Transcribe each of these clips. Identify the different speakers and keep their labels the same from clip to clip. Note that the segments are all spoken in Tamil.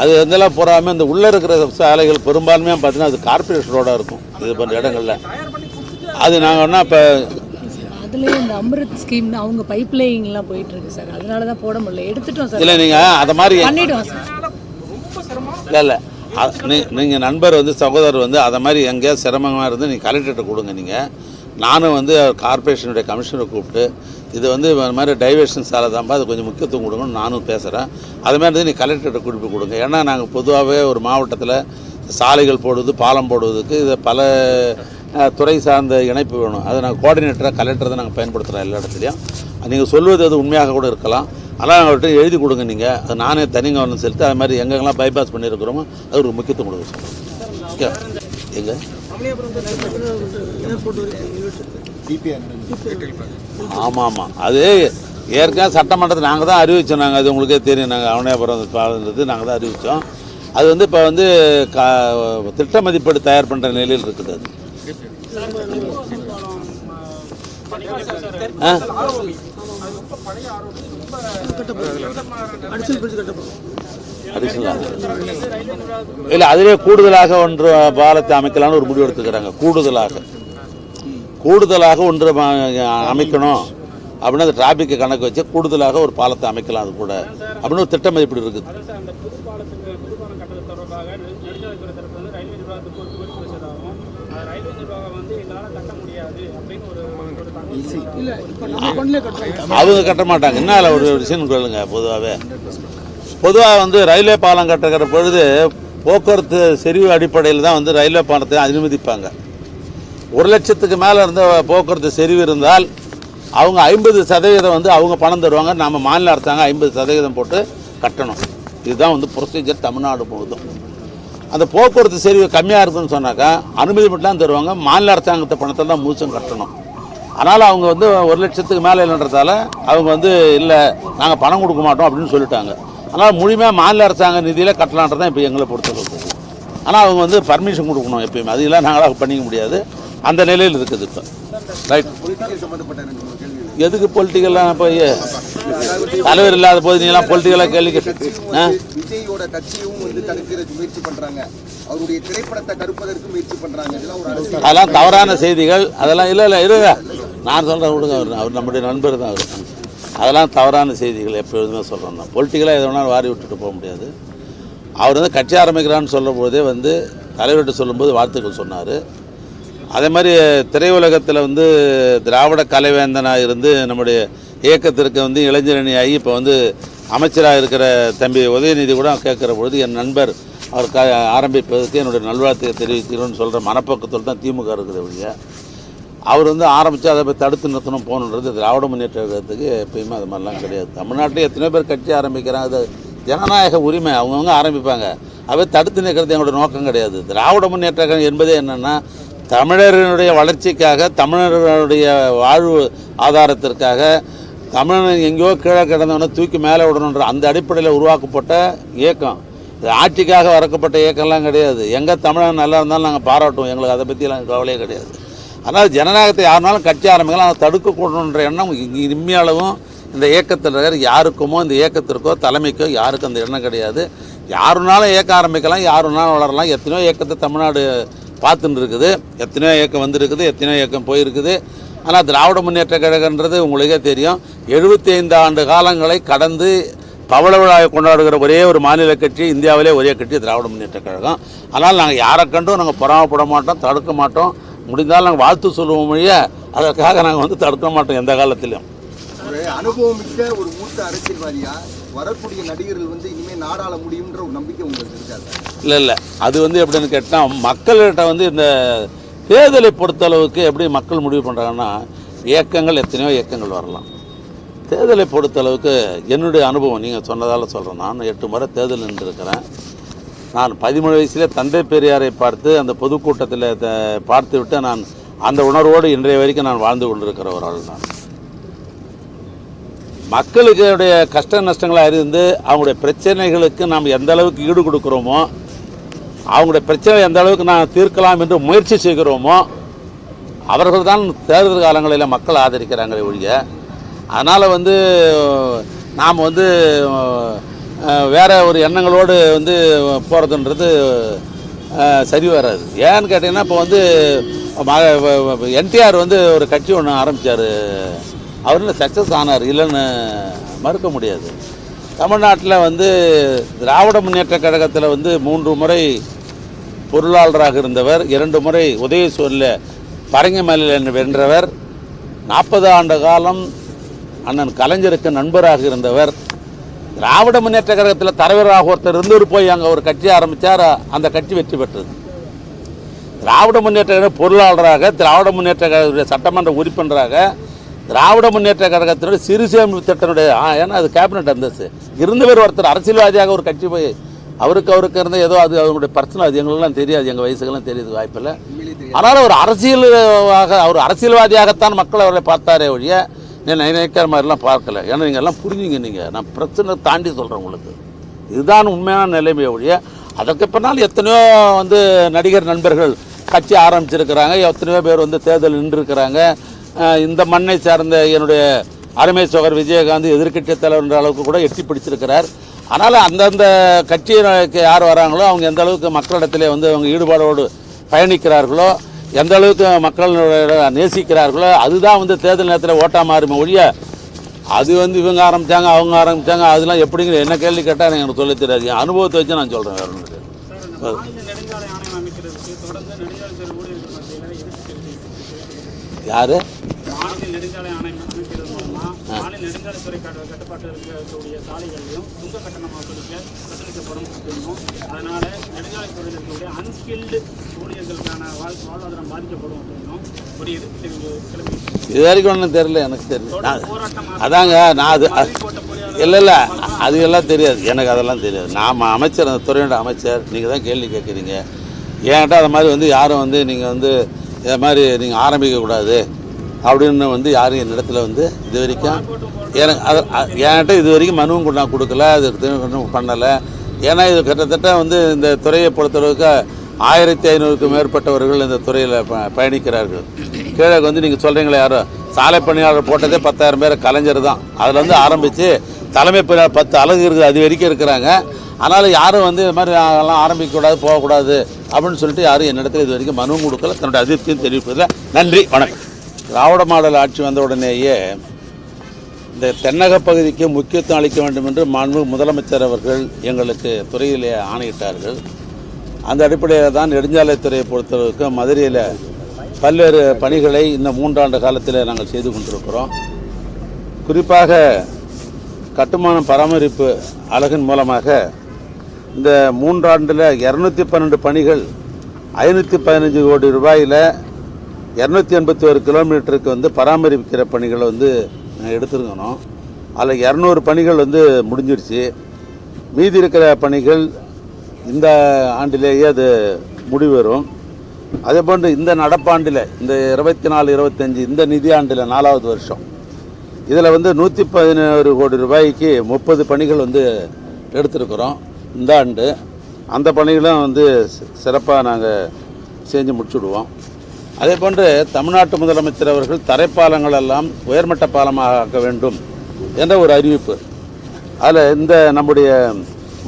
Speaker 1: அது இதெல்லாம் போகாமல் இந்த உள்ளே இருக்கிற சாலைகள் பெரும்பான்மையாக பார்த்தீங்கன்னா அது கார்பரேஷன் ரோடாக இருக்கும். இது போன்ற இடங்களில். அது நாங்கள் ஒன்றா இப்போ
Speaker 2: அதுலயே இந்த அமிர்த் ஸ்கீம்னு அவங்க பைப் லைன்லாம் போயிட்டு இருக்கு சார் அதனால தான் போட முடியல. எடுத்துட்டோம் சார்
Speaker 1: இல்லை நீங்கள் அதை மாதிரி
Speaker 2: பண்ணிட்டோம் சார்
Speaker 1: இல்லை இல்லை. நீ நீங்கள் நண்பர் வந்து சகோதரர் வந்து அதை மாதிரி எங்கேயாவது சிரமமாக இருந்து நீங்கள் கலெக்டர்கிட்ட கொடுங்க நீங்கள் நானும் வந்து கார்பரேஷனுடைய கமிஷனரை கூப்பிட்டு இது வந்து இந்த மாதிரி டைவர்ஷன் சாலை தான்ப்பா. அது கொஞ்சம் முக்கியத்துவம் கொடுங்கன்னு நானும் பேசுகிறேன் அது மாதிரி நீ கலெக்டர்கிட்ட குறிப்பு கொடுங்க. ஏன்னா நாங்கள் பொதுவாகவே ஒரு மாவட்டத்தில் சாலைகள் போடுவது பாலம் போடுவதுக்கு இதை பல துறை சார்ந்த இணைப்பு வேணும். அதை நாங்கள் கோஆர்டினேட்டராக கலெக்டர் தான் நாங்கள் பயன்படுத்துகிறோம் எல்லா இடத்துலையும். நீங்கள் சொல்வது அது உண்மையாக கூட இருக்கலாம். ஆனால் அவர்கிட்ட எழுதி கொடுங்க நீங்கள் அது நானே தனி கவனம் செலுத்தி அது மாதிரி எங்கெங்கெல்லாம் பைபாஸ் பண்ணியிருக்கிறோமோ அது ஒரு முக்கியத்துவம் கொடுக்க சொல்லுங்கள் ஓகே ஆமாம் ஆமாம் அது ஏற்கனவே சட்டமன்றத்தில் நாங்கள் தான் அறிவித்தோம் நாங்கள் அது உங்களுக்கே தெரியும். நாங்கள் அவனியாபுரம் பாலன்றது நாங்கள் தான் அறிவித்தோம் அது வந்து இப்போ வந்து கா திட்ட மதிப்பீடு தயார் பண்ணுற நிலையில் இருக்குது அது. இல்லை அதிலே கூடுதலாக ஒன்று பாலத்தை அமைக்கலாம்னு ஒரு முடிவு எடுத்துக்கிறாங்க. கூடுதலாக. கூடுதலாக ஒன்று அமைக்கணும் அப்படின்னு அந்த டிராஃபிக்கை கணக்கு வச்சு கூடுதலாக ஒரு பாலத்தை அமைக்கலாம் அது கூட. அப்படின்னு ஒரு திட்டம் இப்படி இருக்குது.
Speaker 3: கட்ட
Speaker 1: அவங்க கட்ட மாட்டாங்க. என்ன ஒரு விஷயம் சொல்லுங்க பொதுவாகவே பொதுவாக வந்து ரயில்வே பாலம் கட்டுற பொழுது போக்குவரத்து செறிவு அடிப்படையில் தான் வந்து ரயில்வே பாலத்தை அனுமதிப்பாங்க. ஒரு லட்சத்துக்கு மேலே இருந்த போக்குவரத்து செறிவு இருந்தால் அவங்க ஐம்பது சதவீதம் வந்து அவங்க பணம் தருவாங்க. நம்ம மாநில அரசாங்கம் ஐம்பது சதவீதம் போட்டு கட்டணும். இதுதான் வந்து ப்ரொசீஜர் தமிழ்நாடு முழுதும் அந்த போக்குவரத்து செறிவு கம்மியாக இருக்குதுன்னு சொன்னாக்கா அனுமதி மட்டும் தான் தருவாங்க. மாநில அரசாங்கத்தை பணத்தை தான் முழுசும் கட்டணும். அதனால் அவங்க வந்து ஒரு லட்சத்துக்கு மேலே இல்லைன்றதால அவங்க வந்து இல்லை நாங்கள் பணம் கொடுக்க மாட்டோம் அப்படின்னு சொல்லிட்டாங்க. அதனால் முழுமையாக மாநில அரசாங்க நிதியில் கட்டலான்றது தான் இப்போ எங்களை பொறுத்தளவுக்கு ஆனால் அவங்க வந்து பர்மிஷன் கொடுக்கணும் எப்பயுமே. இல்லை நாங்களாக பண்ணிக்க முடியாது. அந்த நிலையில் இருக்குது இப்போ. ரைட் எதுக்கு பொலிட்டிக்கல்லாம் போய் தலைவர் இல்லாத போது நீங்களாம் பொலிட்டிக்கலாக கேள்வி
Speaker 4: விஜயோட கட்சியும் வந்து தடுக்கிறதுக்கு முயற்சி பண்றாங்க. அவருடைய திரைப்படத்தை கருப்பதற்கு முயற்சி பண்றாங்க. இதெல்லாம் ஒரு அரசியல்.
Speaker 1: அதெல்லாம் தவறான செய்திகள். அதெல்லாம் இல்லை இல்லை இருங்க. நான் சொல்கிறேன் விடுங்க. அவர் அவர் நம்முடைய நண்பர் தான் அவர். அதெல்லாம் தவறான செய்திகள் எப்பொழுதுமே சொல்கிறோம் தான். பொலிட்டிக்கலாக எது வேணாலும் வாரி விட்டுட்டு போக முடியாது. அவர் வந்து கட்சி ஆரம்பிக்கிறான்னு சொல்லும் போதே வந்து தலைவர்கிட்ட சொல்லும்போது வாழ்த்துக்கள் சொன்னார். அதே மாதிரி திரையுலகத்தில் வந்து திராவிட கலைவேந்தனாக இருந்து நம்முடைய இயக்கத்திற்கு வந்து இளைஞரணி ஆகி இப்போ வந்து அமைச்சராக இருக்கிற தம்பி உதயநிதி கூட கேட்குற பொழுது என் நண்பர் அவர் க ஆரம்பிப்பதற்கு என்னுடைய நல்வாழ்த்துயை தெரிவிக்கிறோன்னு சொல்கிற மனப்பக்கத்தில் தான் திமுக இருக்குது ஒழிய அவர் வந்து ஆரம்பித்து அதை போய் தடுத்து நிறுத்தணும் போகணுன்றது திராவிட முன்னேற்ற கழகத்துக்கு எப்பயுமே அது மாதிரிலாம் கிடையாது. தமிழ்நாட்டில் எத்தனையோ பேர் கட்சி ஆரம்பிக்கிறாங்க. அது ஜனநாயக உரிமை அவங்கவுங்க ஆரம்பிப்பாங்க. அவை தடுத்து நிற்கிறது எங்களோட நோக்கம் கிடையாது. திராவிட முன்னேற்ற கழகம் என்பதே என்னென்னா தமிழர்களுடைய வளர்ச்சிக்காக தமிழர்களுடைய வாழ்வு ஆதாரத்திற்காக தமிழன் எங்கேயோ கீழே கிடந்தவனை தூக்கி மேலே விடணுன்ற அந்த அடிப்படையில் உருவாக்கப்பட்ட இயக்கம். இது ஆட்சிக்காக வரக்கப்பட்ட இயக்கம்லாம் கிடையாது. எங்கே தமிழன் நல்லா இருந்தாலும் நாங்கள் பாராட்டுவோம். எங்களுக்கு அதை பற்றிலாம் கவலையே கிடையாது. அதனால் ஜனநாயகத்தை யாருனாலும் கட்சி ஆரம்பிக்கலாம் அதை தடுக்கக்கூடணுன்ற எண்ணம் இங்கே இந்த இயக்கத்தில் இருக்கிற யாருக்குமோ இந்த இயக்கத்திற்கோ தலைமைக்கோ யாருக்கும் அந்த எண்ணம் கிடையாது. யாருனாலும் இயக்க ஆரம்பிக்கலாம் யாருனாலும் வளரலாம். எத்தனையோ இயக்கத்தை தமிழ்நாடு பார்த்துன்னு இருக்குது எத்தனையோ இயக்கம் வந்திருக்குது எத்தனையோ இயக்கம் போயிருக்குது. ஆனால் திராவிட முன்னேற்ற கழகன்றது உங்களுக்கே தெரியும். எழுபத்தி ஐந்து ஆண்டு காலங்களை கடந்து பவள விழாவை கொண்டாடுகிற ஒரே ஒரு மாநில கட்சி இந்தியாவிலே ஒரே கட்சி திராவிட முன்னேற்ற கழகம். அதனால் நாங்கள் யாரை கண்டும் நாங்கள் பொறாமப்பட மாட்டோம் தடுக்க மாட்டோம். முடிந்தால் நாங்கள் வாழ்த்து சொல்லுவோம் மொழிய அதற்காக நாங்கள் வந்து தடுக்க மாட்டோம் எந்த காலத்திலும்.
Speaker 4: ஒரு அனுபவம் மிக்க ஒரு மூத்த அரசியல்வாதியா? வரக்கூடிய நடிகர்கள் வந்து இனிமேல் நாடாள முடியுன்ற ஒரு நம்பிக்கை உங்களுக்கு இருக்காது
Speaker 1: இல்லை இல்லை. அது வந்து எப்படின்னு கேட்டால் மக்கள்கிட்ட வந்து இந்த தேர்தலை பொறுத்தளவுக்கு எப்படி மக்கள் முடிவு பண்ணுறாங்கன்னா இயக்கங்கள் எத்தனையோ இயக்கங்கள் வரலாம். தேர்தலை பொறுத்தளவுக்கு என்னுடைய அனுபவம் நீங்கள் சொன்னதால் சொல்கிறேன் நான் எட்டு முறை தேர்தல் நின்றுருக்கிறேன். நான் பதிமூணு வயசில் தந்தை பெரியாரை பார்த்து அந்த பொதுக்கூட்டத்தில் த- பார்த்து விட்டு நான் அந்த உணர்வோடு இன்றைய வரைக்கும் நான் வாழ்ந்து கொண்டிருக்கிற ஒரு ஆள் நான். மக்களுடைய கஷ்ட நஷ்டங்களை அறிந்து அவங்களுடைய பிரச்சனைகளுக்கு நாம் எந்த அளவுக்கு ஈடு கொடுக்குறோமோ அவங்களுடைய பிரச்சனை எந்த அளவுக்கு நான் தீர்க்கலாம் என்று முயற்சி செய்கிறோமோ அவர்கள் தான் தேர்தல் காலங்களில் மக்கள் ஆதரிக்கிறாங்களே ஒழிய அதனால் வந்து நாம் வந்து வேறு ஒரு எண்ணங்களோடு வந்து போகிறதுன்றது சரி வராது. ஏன்னு கேட்டிங்கன்னா இப்போ வந்து என்டிஆர் வந்து ஒரு கட்சி ஒன்று ஆரம்பித்தார் அவரில் சக்ஸஸ் ஆனார். இல்லைன்னு மறுக்க முடியாது. தமிழ்நாட்டில் வந்து திராவிட முன்னேற்ற கழகத்தில் வந்து மூன்று முறை பொருளாளராக இருந்தவர் இரண்டு முறை உதயசூரில் பரங்கிமலையில் வென்றவர் நாற்பது ஆண்டு காலம் அண்ணன் கலைஞருக்கு நண்பராக இருந்தவர். திராவிட முன்னேற்ற கழகத்தில் தலைவராக ஒருத்தர் இருந்தவர் போய் அங்கே ஒரு கட்சி ஆரம்பித்தார் அந்த கட்சி வெற்றி பெற்றது. திராவிட முன்னேற்ற கழக பொருளாளராக திராவிட முன்னேற்ற கழக சட்டமன்ற உறுப்பினராக திராவிட முன்னேற்ற கழகத்தினுடைய சிறு சேமிப்பு திட்டனுடைய ஏன்னா அது கேபினட் அந்தஸ்து. இருந்தவர் ஒருத்தர் அரசியல்வாதியாக ஒரு கட்சி போய் அவருக்கு அவருக்கு இருந்த ஏதோ அது அவருடைய பர்சனல் அது எங்களுக்கெல்லாம் தெரியாது எங்கள் வயசுக்கெல்லாம் தெரியுது வாய்ப்பில்லை. ஆனால் ஒரு அரசியலாக அவர் அரசியல்வாதியாகத்தான் மக்கள் அவரை பார்த்தாரே ஒழிய நீ நினைக்கிற மாதிரிலாம் பார்க்கல. ஏன்னா நீங்கள் எல்லாம் புரிஞ்சுங்க நீங்கள் நான் பிரச்சனை தாண்டி சொல்கிறேன் உங்களுக்கு. இதுதான் உண்மையான நிலைமை ஒழிய அதற்கு பின்னால் எத்தனையோ வந்து நடிகர் நண்பர்கள் கட்சி ஆரம்பிச்சிருக்கிறாங்க எத்தனையோ பேர் வந்து தேர்தல் நின்றுருக்கிறாங்க. இந்த மண்ணை சார்ந்த என்னுடைய அருமை சோகர் விஜயகாந்த் எதிர்க்கட்சி தலைவர்ன்ற அளவுக்கு கூட எட்டி பிடிச்சிருக்கிறார். ஆனால் அந்தந்த கட்சியினருக்கு யார் வராங்களோ அவங்க எந்த அளவுக்கு மக்களிடத்திலே வந்து அவங்க ஈடுபாடோடு பயணிக்கிறார்களோ எந்த அளவுக்கு மக்கள் நேசிக்கிறார்களோ அதுதான் வந்து தேர்தல் நேரத்தில் ஓட்டா மாறுமே ஒழிய அது வந்து இவங்க ஆரம்பித்தாங்க அவங்க ஆரம்பித்தாங்க அதெல்லாம் எப்படிங்கிற என்ன கேள்வி கேட்டால் எனக்கு சொல்ல தெரியாது என் அனுபவத்தை வச்சு நான் சொல்கிறேன் வேறு ஒன்று யார்?
Speaker 3: நெடுஞ்சாலை ஆணையம் அமைக்கிறது மாநில நெடுஞ்சாலைத்துறை கட்டு- கட்டுப்பாட்டில் இருக்கக்கூடிய சாலைகளையும் சுங்க கட்டணம் வசூலிக்க கட்டளிக்கப்படும் அப்படின்னும். அதனால நெடுஞ்சாலைத்துறையில் இருக்கக்கூடிய அன்ஸ்கில்டு ஊழியர்களுக்கான வாழ் வாழ்வாதாரம் பாதிக்கப்படும் அப்படின்னும். ஒரு எதிர்ப்பு
Speaker 1: இது வரைக்கும் ஒன்றும் தெரியல எனக்கு தெரியல. அதாங்க நான் அது இல்லை இல்லை அது எல்லாம் தெரியாது. எனக்கு அதெல்லாம் தெரியாது. நாம் அமைச்சர் அந்த துறையோட அமைச்சர் நீங்கள் தான் கேள்வி கேட்குறீங்க. என்கிட்ட அது மாதிரி வந்து யாரும் வந்து நீங்கள் வந்து இதை மாதிரி நீங்கள் ஆரம்பிக்கக்கூடாது. அப்படின்னு வந்து யாரும் என்னிடத்துல வந்து இது வரைக்கும் எனக்கு அது என்கிட்ட இது வரைக்கும் மனுவும் நான் கொடுக்கல அது ஒன்றும் பண்ணலை. ஏன்னா இது கிட்டத்தட்ட வந்து இந்த துறையை பொறுத்தளவுக்கு ஆயிரத்தி ஐநூறுக்கும் மேற்பட்டவர்கள் இந்த துறையில் ப பயணிக்கிறார்கள். கீழே வந்து நீங்கள் சொல்கிறீங்களே யாரோ சாலை பணியாளர் போட்டதே பத்தாயிரம் பேர் கலைஞர் தான். அதில் வந்து ஆரம்பித்து தலைமை பணியாளர் பத்து அலகு இருக்குது அது வரைக்கும் இருக்கிறாங்க. அதனால் யாரும் வந்து இது மாதிரி அதெல்லாம் ஆரம்பிக்கக்கூடாது போகக்கூடாது அப்படின்னு சொல்லிட்டு யாரும் என்னிடத்துல இது வரைக்கும் மனுவும் கொடுக்கல. தன்னுடைய அதிருப்தியும் தெரிவிப்பதில் நன்றி வணக்கம். திராவிட மாடல் ஆட்சி வந்த உடனேயே இந்த தென்னக பகுதிக்கு முக்கியத்துவம் அளிக்க வேண்டும் என்று மாண்பு முதலமைச்சர் அவர்கள் எங்களுக்கு துறையிலே ஆணையிட்டார்கள். அந்த அடிப்படையில் தான் நெடுஞ்சாலைத்துறையை பொறுத்தளவுக்கு மதுரையில் பல்வேறு பணிகளை இந்த மூன்றாண்டு காலத்தில் நாங்கள் செய்து கொண்டிருக்கிறோம். குறிப்பாக கட்டுமான பராமரிப்பு அழகின் மூலமாக இந்த மூன்றாண்டில் இரநூத்தி பன்னெண்டு பணிகள் ஐநூற்றி பதினஞ்சு கோடி ரூபாயில் இரநூத்தி எண்பத்தி ஒரு கிலோமீட்டருக்கு வந்து பராமரிக்கிற பணிகளை வந்து எடுத்துருக்கணும் அதில் இரநூறு பணிகள் வந்து முடிஞ்சிருச்சு. மீதி இருக்கிற பணிகள் இந்த ஆண்டிலேயே அது முடிவரும் அதே போன்று இந்த நடப்பாண்டில் இந்த இருபத்தி நாலு இருபத்தஞ்சி இந்த நிதியாண்டில் நாலாவது வருஷம். இதில் வந்து நூற்றி பதினோரு கோடி ரூபாய்க்கு முப்பது பணிகள் வந்து எடுத்திருக்கிறோம் இந்த ஆண்டு. அந்த பணிகளும் வந்து சிறப்பாக நாங்கள் செஞ்சு முடிச்சுடுவோம். அதே போன்று தமிழ்நாட்டு முதலமைச்சர் அவர்கள் தரைப்பாலங்கள் எல்லாம் உயர்மட்ட பாலமாக ஆக்க வேண்டும் என்ற ஒரு அறிவிப்பு. அதில் இந்த நம்முடைய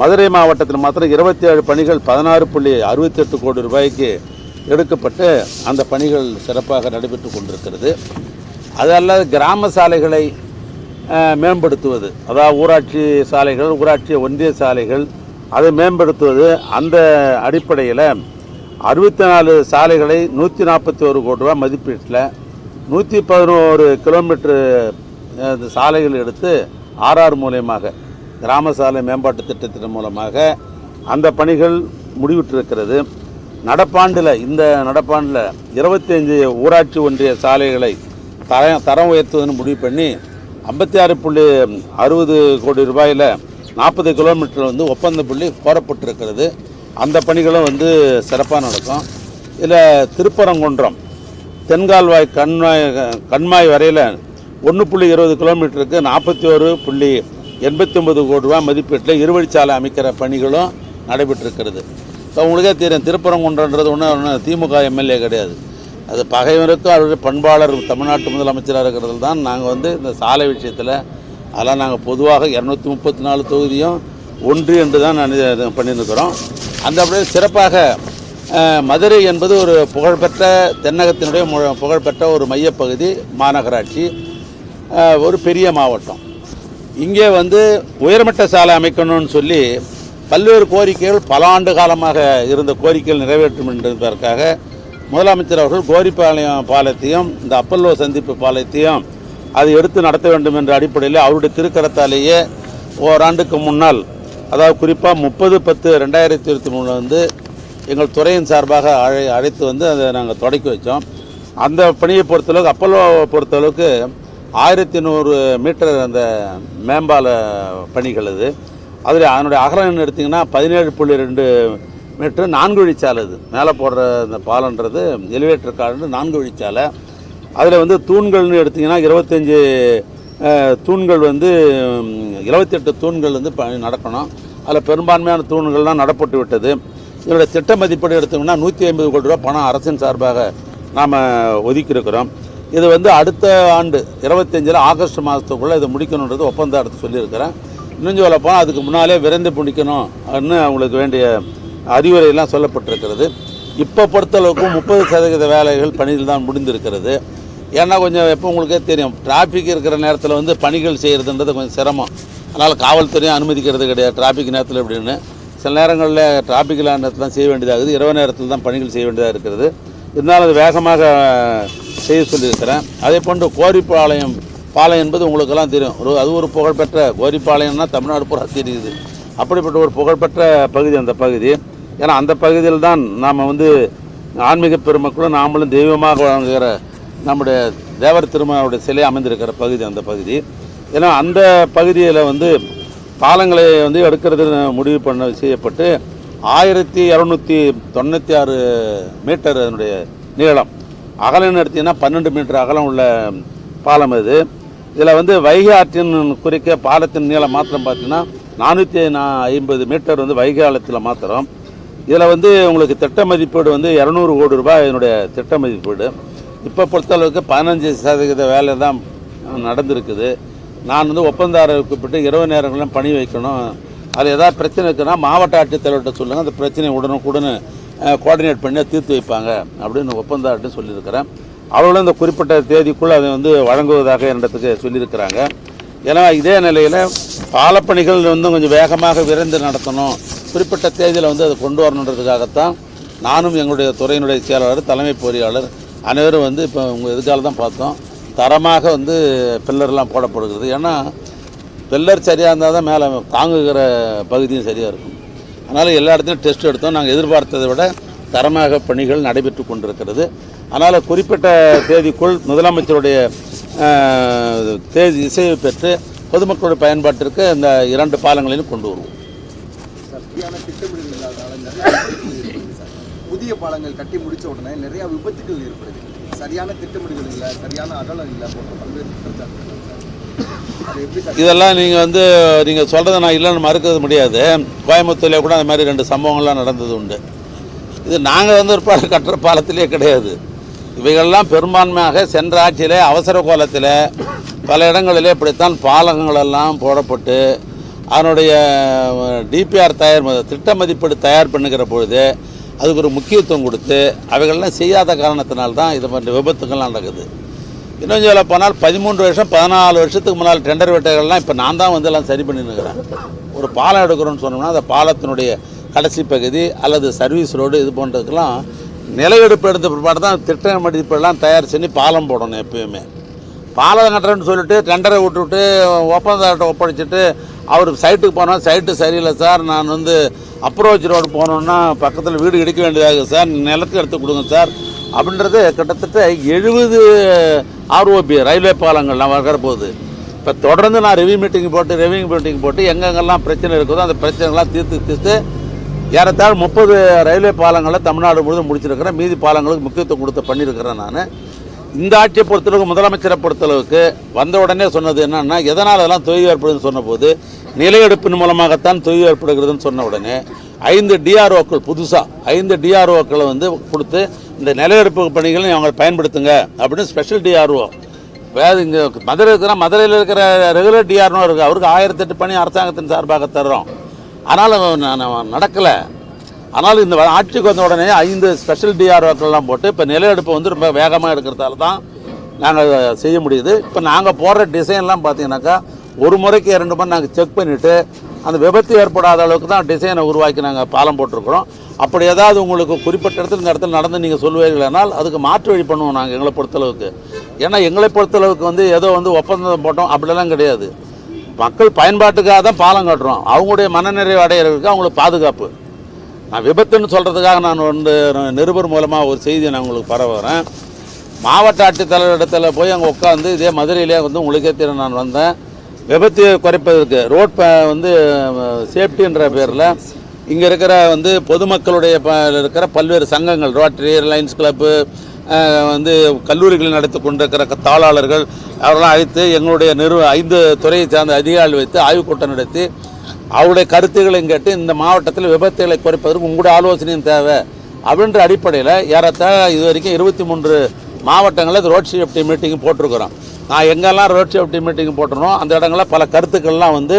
Speaker 1: மதுரை மாவட்டத்தில் மாத்திரம் இருபத்தி ஏழு பணிகள் பதினாறு புள்ளி அறுபத்தெட்டு கோடி ரூபாய்க்கு எடுக்கப்பட்டு அந்த பணிகள் சிறப்பாக நடைபெற்று கொண்டிருக்கிறது. அது அல்லாது கிராம சாலைகளை மேம்படுத்துவது. அதாவது ஊராட்சி சாலைகள் ஊராட்சி ஒன்றிய சாலைகள் அதை மேம்படுத்துவது அந்த அடிப்படையில் அறுபத்தி நாலு சாலைகளை நூற்றி நாற்பத்தி ஒரு கோடி ரூபா மதிப்பீட்டில் நூற்றி பதினோரு கிலோமீட்டரு இந்த சாலைகள் எடுத்து ஆர்ஆர் மூலயமாக கிராம சாலை மேம்பாட்டு திட்டத்தின் மூலமாக அந்த பணிகள் முடிவுற்றிருக்கிறது நடப்பாண்டில் இந்த நடப்பாண்டில் இருபத்தஞ்சு ஊராட்சி ஒன்றிய சாலைகளை தர தரம் உயர்த்துவதுன்னு முடிவு பண்ணி ஐம்பத்தி ஆறு புள்ளி அறுபது கோடி ரூபாயில் நாற்பது கிலோமீட்டர் வந்து ஒப்பந்த புள்ளி கோரப்பட்டிருக்கிறது. அந்த பணிகளும் வந்து சிறப்பாக நடக்கும். இதில் திருப்பரங்குன்றம் தென்கால்வாய் கண்மாய் கண்மாய் வரையில் ஒன்று புள்ளி இருபது கிலோமீட்டருக்கு நாற்பத்தி ஒரு புள்ளி எண்பத்தி ஒன்பது கோடி ரூபா மதிப்பீட்டில் இருவழிச்சாலை அமைக்கிற பணிகளும் நடைபெற்றிருக்கிறது. இப்போ உங்களுக்கே தெரியும் திருப்பரங்குன்றன்றது ஒன்றும் ஒன்றும் திமுக எம்எல்ஏ கிடையாது. அது பகைவருக்கும் அவருடைய பண்பாளர் தமிழ்நாட்டு முதலமைச்சராக இருக்கிறது தான் நாங்கள் வந்து இந்த சாலை விஷயத்தில் அதெல்லாம் நாங்கள் பொதுவாக இரநூத்தி முப்பத்தி நாலு தொகுதியும் ஒன்று என்று தான் நான் பண்ணியிருக்கிறோம் அந்த அப்படியே சிறப்பாக மதுரை என்பது ஒரு புகழ்பெற்ற தென்னகத்தினுடைய மு- புகழ்பெற்ற ஒரு மையப்பகுதி மாநகராட்சி ஒரு பெரிய மாவட்டம். இங்கே வந்து உயர்மட்ட சாலை அமைக்கணும்னு சொல்லி பல்வேறு கோரிக்கைகள் பல ஆண்டு காலமாக இருந்த கோரிக்கைகள் நிறைவேற்றும் என்பதற்காக முதலமைச்சர் அவர்கள் கோரிப்பாளையம் பாலத்தையும் இந்த அப்பல்லோ சந்திப்பு பாலத்தையும் அதை எடுத்து நடத்த வேண்டும் என்ற அடிப்படையில் அவருடைய திருக்கரத்தாலேயே ஓராண்டுக்கு முன்னால் அதாவது குறிப்பாக முப்பது பத்து ரெண்டாயிரத்தி இருபத்தி மூணு வந்து எங்கள் துறையின் சார்பாக அழை அழைத்து வந்து அதை நாங்கள் தொடக்கி வச்சோம். அந்த பணியை பொறுத்தளவுக்கு அப்பல்லோ பொறுத்தளவுக்கு ஆயிரத்தி நூறு மீட்டர் அந்த மேம்பால பணிகள் அது. அதில் அதனுடைய அகலம் எடுத்திங்கன்னா பதினேழு புள்ளி ரெண்டு மீட்டர் நான்கு வழிச்சாலை அது. மேலே போடுற அந்த பாலன்றது எலிவேட்டர் கார்டு நான்கு வழிச்சாலை அதில் வந்து தூண்கள்னு எடுத்திங்கன்னா இருபத்தஞ்சி தூண்கள் வந்து இருபத்தெட்டு தூண்கள் வந்து நடக்கணும். அதில் பெரும்பான்மையான தூண்கள்லாம் நடப்பட்டு விட்டது. இதனுடைய திட்ட மதிப்பீடு எடுத்தோம்னா நூற்றி ஐம்பது கோடி ரூபா பணம் அரசின் சார்பாக நாம் ஒதுக்கியிருக்கிறோம். இது வந்து அடுத்த ஆண்டு இருபத்தஞ்சில் ஆகஸ்ட் மாதத்துக்குள்ளே இதை முடிக்கணுன்றது ஒப்பந்தம் எடுத்து சொல்லியிருக்கிறேன். இன்னும் சொல்ல போனால் அதுக்கு முன்னாலே விரைந்து முடிக்கணும் அப்படின்னு அவங்களுக்கு வேண்டிய அறிவுரையெல்லாம் சொல்லப்பட்டிருக்கிறது. இப்போ பொறுத்தளவுக்கு முப்பது சதவீத வேலைகள் பணியில் தான் முடிந்திருக்கிறது. ஏன்னா கொஞ்சம் எப்போ உங்களுக்கே தெரியும். டிராஃபிக் இருக்கிற நேரத்தில் வந்து பணிகள் செய்கிறதுன்றது கொஞ்சம் சிரமம். அதனால் காவல்துறையும் அனுமதிக்கிறது கிடையாது. டிராஃபிக் நேரத்தில் எப்படின்னு. சில நேரங்களில் டிராஃபிக் இல்லாத நேரத்தில் தான் செய்ய வேண்டியதாகுது. இரவு நேரத்தில் தான் பணிகள் செய்ய வேண்டியதாக இருக்கிறது. இருந்தாலும் அது வேகமாக செய்ய சொல்லியிருக்கிறேன். அதே போன்று கோரிப்பாளையம் பாளையம் என்பது உங்களுக்கெல்லாம் தெரியும். ஒரு அது ஒரு புகழ்பெற்ற கோரிப்பாளையம்னா தமிழ்நாடு பூரா தெரியுது அப்படிப்பட்ட ஒரு புகழ்பெற்ற பகுதி அந்த பகுதி. ஏன்னா அந்த பகுதியில் தான் நாம் வந்து ஆன்மீக பெருமக்களும் நாமளும் தெய்வமாக வழங்குகிற நம்முடைய தேவர் திருமணனுடைய சிலை அமைந்திருக்கிற பகுதி அந்த பகுதி. ஏன்னா அந்த பகுதியில் வந்து பாலங்களை வந்து எடுக்கிறது முடிவு பண்ண செய்யப்பட்டு ஆயிரத்தி இரநூத்தி தொண்ணூற்றி ஆறு மீட்டர் அதனுடைய நீளம். அகலம்னு எடுத்திங்கன்னா பன்னெண்டு மீட்டர் அகலம் உள்ள பாலம் இது இதில் வந்து வைகை ஆற்றின் குறிக்க பாலத்தின் நீளம் மாத்திரம் பார்த்தீங்கன்னா நானூற்றி ஐம்பது மீட்டர் வந்து வைகை ஆழத்தில் மாத்திரம். இதில் வந்து உங்களுக்கு திட்ட மதிப்பீடு வந்து இரநூறு கோடி ரூபாய் இதனுடைய திட்ட மதிப்பீடு. இப்போ பொறுத்தளவுக்கு பதினஞ்சு சதவீத வேலை தான் நடந்திருக்குது. நான் வந்து ஒப்பந்தாரரை கூப்பிட்டு இரவு நேரங்களும் பணி வைக்கணும். அதில் ஏதாவது பிரச்சனை இருக்குன்னா மாவட்ட ஆட்சித்தலைவர்கிட்ட சொல்லுங்கள் அந்த பிரச்சனையை உடனுக்குடன் கோஆர்டினேட் பண்ணி தீர்த்து வைப்பாங்க அப்படின்னு ஒப்பந்தார்கிட்ட சொல்லியிருக்கிறேன். அவர்களும் இந்த குறிப்பிட்ட தேதிக்குள் அதை வந்து வழங்குவதாக என்னிடத்துக்கு சொல்லியிருக்கிறாங்க. ஏன்னா இதே நிலையில் பாலப்பணிகள் வந்து கொஞ்சம் வேகமாக விரைந்து நடத்தணும். குறிப்பிட்ட தேதியில் வந்து அதை கொண்டு வரணுன்றதுக்காகத்தான் நானும் எங்களுடைய துறையினுடைய செயலாளர் தலைமை பொறியாளர் அனைவரும் வந்து இப்போ உங்கள் எதுக்கால தான் பார்த்தோம். தரமாக வந்து பில்லர்லாம் போடப்படுகிறது. ஏன்னா பில்லர் சரியாக இருந்தால் தான் மேலே தாங்குகிற பகுதியும் சரியாக இருக்கும். அதனால் எல்லா இடத்துலையும் டெஸ்ட் எடுத்தோம். நாங்கள் எதிர்பார்த்ததை விட தரமாக பணிகள் நடைபெற்று கொண்டிருக்கிறது. அதனால் குறிப்பிட்ட தேதிக்குள் முதலமைச்சருடைய தேதி இசையை பெற்று பொதுமக்களுடைய பயன்பாட்டிற்கு இந்த இரண்டு பாலங்களையும் கொண்டு வருவோம்
Speaker 4: சரியான திட்டமிடல் இல்லாதனால நிறைய விபத்துகள் ஏற்படுது சார். புதிய பாலங்கள் கட்டி முடித்த உடனே நிறைய விபத்துகள் ஏற்படுது. சரியான திட்டமிடல் இல்லை சரியான அகலம் இல்லை போன்ற பல்வேறு குற்றச்சாட்டுகள்.
Speaker 1: இதெல்லாம் நீங்கள் வந்து நீங்கள் சொல்கிறத நான் இல்லைன்னு மறுக்கிறது முடியாது. கோயம்புத்தூரில் கூட அந்த மாதிரி ரெண்டு சம்பவங்கள்லாம் நடந்தது உண்டு. இது நாங்கள் வந்து ஒரு பாலம் கட்டுற பாலத்திலே கிடையாது. இவைகள்லாம் பெரும்பான்மையாக சென்ற ஆட்சியிலே அவசர கோலத்தில் பல இடங்களிலே இப்படித்தான் பாலங்களெல்லாம் போடப்பட்டு அதனுடைய டிபிஆர் தயார் திட்ட மதிப்பீடு தயார் பண்ணுகிற பொழுது அதுக்கு ஒரு முக்கியத்துவம் கொடுத்து அவைகள்லாம் செய்யாத காரணத்தினால்தான் இது மாதிரி விபத்துக்கள்லாம் நடக்குது. இன்னும் சொல்ல போனால் பதிமூன்று வருஷம் பதினாலு வருஷத்துக்கு முன்னால் டெண்டர் வெட்டைகள்லாம் இப்போ நான் தான் வந்து எல்லாம் சரி பண்ணின்னுக்கிறேன் ஒரு பாலம் எடுக்கிறோன்னு சொன்னோம்னா அந்த பாலத்தினுடைய கடைசி பகுதி அல்லது சர்வீஸ் ரோடு இது போன்றதுக்கெல்லாம் நிலையெடுப்பு எடுத்த பிற்பாடு தான் திட்ட மதிப்பெல்லாம் தயார் செஞ்சு பாலம் போடணும் எப்பயுமே. பாலம் கட்டுறேன்னு சொல்லிட்டு டெண்டரை விட்டுவிட்டு ஒப்பந்தத்தை ஒப்படைச்சிட்டு அவர் சைட்டுக்கு போனால் சைட்டு சரியில்லை சார். நான் வந்து அப்ரோச் ரோடு போனோன்னா பக்கத்தில் வீடு இடிக்க வேண்டியதாக சார். நிலத்துக்கு எடுத்து கொடுங்க சார். அப்படின்றது கிட்டத்தட்ட எழுபது ஆர்ஓபி ரயில்வே பாலங்கள்லாம் வர போகுது இப்போ தொடர்ந்து நான் ரிவ்யூ மீட்டிங் போட்டு ரிவ்யூ மீட்டிங் போட்டு எங்கெங்கெல்லாம் பிரச்சனை இருக்குதோ அந்த பிரச்சனைகள்லாம் தீர்த்து தீர்த்து ஏறத்தாழ் முப்பது ரயில்வே பாலங்களை தமிழ்நாடு முழுவதும் முடிச்சிருக்கிறேன். மீதி பாலங்களுக்கு முக்கியத்துவம் கொடுத்து பண்ணியிருக்கிறேன் நான். இந்த ஆட்சியை பொறுத்தளவுக்கு முதலமைச்சரை பொறுத்தளவுக்கு வந்த உடனே சொன்னது என்னன்னா எதனால் அதெல்லாம் தொய்வு ஏற்படுதுன்னு சொன்னபோது நிலையெடுப்பின் மூலமாகத்தான் தொய்வு ஏற்படுகிறதுன்னு சொன்ன உடனே ஐந்து டிஆர்ஓக்கள் புதுசாக ஐந்து டிஆர்ஓக்களை வந்து கொடுத்து இந்த நிலையெடுப்பு பணிகளை அவங்க பயன்படுத்துங்க அப்படின்னு ஸ்பெஷல் டிஆர்ஓ வேறு இங்கே மதுரை இருக்கிற மதுரையில் இருக்கிற ரெகுலர் டிஆர்ஓ இருக்குது அவருக்கு ஆயிரத்தெட்டு பணி அரசாங்கத்தின் சார்பாக தர்றோம். ஆனால் நடக்கலை. ஆனால் இந்த ஆட்சிக்கு வந்த உடனே ஐந்து ஸ்பெஷல் டிஆர்ஓக்கள்லாம் போட்டு இப்போ நிலநடுப்பு வந்து ரொம்ப வேகமாக எடுக்கிறதால தான் நாங்கள் செய்ய முடியுது. இப்போ நாங்கள் போடுற டிசைன்லாம் பார்த்தீங்கன்னாக்கா ஒரு முறைக்கு இரண்டு முறை நாங்கள் செக் பண்ணிவிட்டு அந்த விபத்து ஏற்படாத அளவுக்கு தான் டிசைனை உருவாக்கி நாங்கள் பாலம் போட்டிருக்கிறோம். அப்படி ஏதாவது உங்களுக்கு குறிப்பிட்ட இடத்துல இந்த இடத்துல நடந்து நீங்கள் சொல்லுவீர்களானால் அதுக்கு மாற்று வழி பண்ணுவோம் நாங்கள் எங்களை பொறுத்தளவுக்கு. ஏன்னா எங்களை பொறுத்தளவுக்கு வந்து ஏதோ வந்து ஒப்பந்தம் போட்டோம். அப்படிலாம் கிடையாது. மக்கள் பயன்பாட்டுக்காக தான் பாலம் கட்டுறோம். அவங்களுடைய மனநிறைவு அடையிறதுக்கு அவங்களுக்கு பாதுகாப்பு. நான் விபத்துன்னு சொல்கிறதுக்காக நான் வந்து நிருபர் மூலமாக ஒரு செய்தியை நான் உங்களுக்கு பரவுகிறேன் மாவட்ட ஆட்சித்தலைவர் இடத்துல போய் அங்கே உட்காந்து இதே மதுரையிலே வந்து உங்களுக்கே தெரியும் நான் வந்தேன். விபத்து குறைப்பதற்கு ரோட் ப வந்து சேஃப்டின்ற பேரில் இங்கே இருக்கிற வந்து பொதுமக்களுடைய ப இருக்கிற பல்வேறு சங்கங்கள் ரோட்டரி லைன்ஸ் கிளப்பு வந்து கல்லூரிகளில் நடத்தி கொண்டிருக்கிற தாளாளர்கள் அவரெல்லாம் அழைத்து எங்களுடைய நிறுவ ஐந்து துறையை சார்ந்த அதிகாரிகள் வைத்து ஆய்வுக்கூட்டம் நடத்தி அவருடைய கருத்துக்களையும் கேட்டு இந்த மாவட்டத்தில் விபத்துகளை குறைப்பதற்கு உங்களுடைய ஆலோசனையும் தேவை அப்படின்ற அடிப்படையில் ஏறத்தாழ இது வரைக்கும் இருபத்தி மூன்று மாவட்டங்களில் ரோட் சேஃப்டி மீட்டிங் போட்டிருக்கிறோம். நான் எங்கெல்லாம் ரோட் சேஃப்டி மீட்டிங் போட்டிருந்தோம் அந்த இடங்களில் பல கருத்துக்கள்லாம் வந்து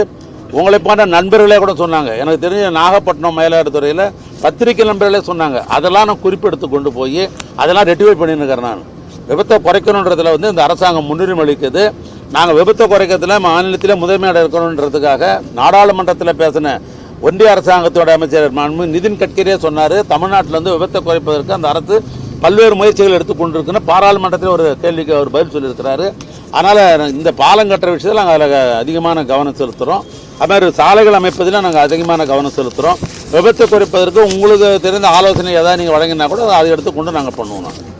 Speaker 1: உங்களை போன்ற நண்பர்களே கூட சொன்னாங்க. எனக்கு தெரிஞ்ச நாகப்பட்டினம் மயிலாடுதுறையில் பத்திரிகை நண்பர்களே சொன்னாங்க. அதெல்லாம் நான் குறிப்பெடுத்து கொண்டு போய் அதெல்லாம் ரெட்டிஃபை பண்ணியிருக்கிறேன் நான். விபத்தை குறைக்கணுன்றதில் வந்து இந்த அரசாங்கம் முன்னுரிமை அளிக்குது. நாங்கள் விபத்தை குறைக்கிறதுல மாநிலத்தில் முதன்மையாக இருக்கணுன்றதுக்காக நாடாளுமன்றத்தில் பேசின ஒன்றிய அரசாங்கத்தோட அமைச்சர் மாண்பு நிதின் கட்கரியே சொன்னார் தமிழ்நாட்டில் வந்து விபத்தை குறைப்பதற்கு அந்த அரசு பல்வேறு முயற்சிகள் எடுத்துக்கொண்டிருக்குன்னு பாராளுமன்றத்தில் ஒரு கேள்விக்கு அவர் பதில் சொல்லியிருக்கிறாரு. அதனால் இந்த பாலம் கட்டுற விஷயத்தில் நாங்கள் அதில் அதிகமான கவனம் செலுத்துகிறோம் அது மாதிரி சாலைகள் அமைப்பதில் நாங்கள் அதிகமான கவனம் செலுத்துகிறோம் விபத்தை குறைப்பதற்கு உங்களுக்கு தெரிந்த ஆலோசனை ஏதாவது நீங்கள் வழங்கினா கூட அதை எடுத்துக்கொண்டு நாங்கள் பண்ணுவோம். நாங்கள்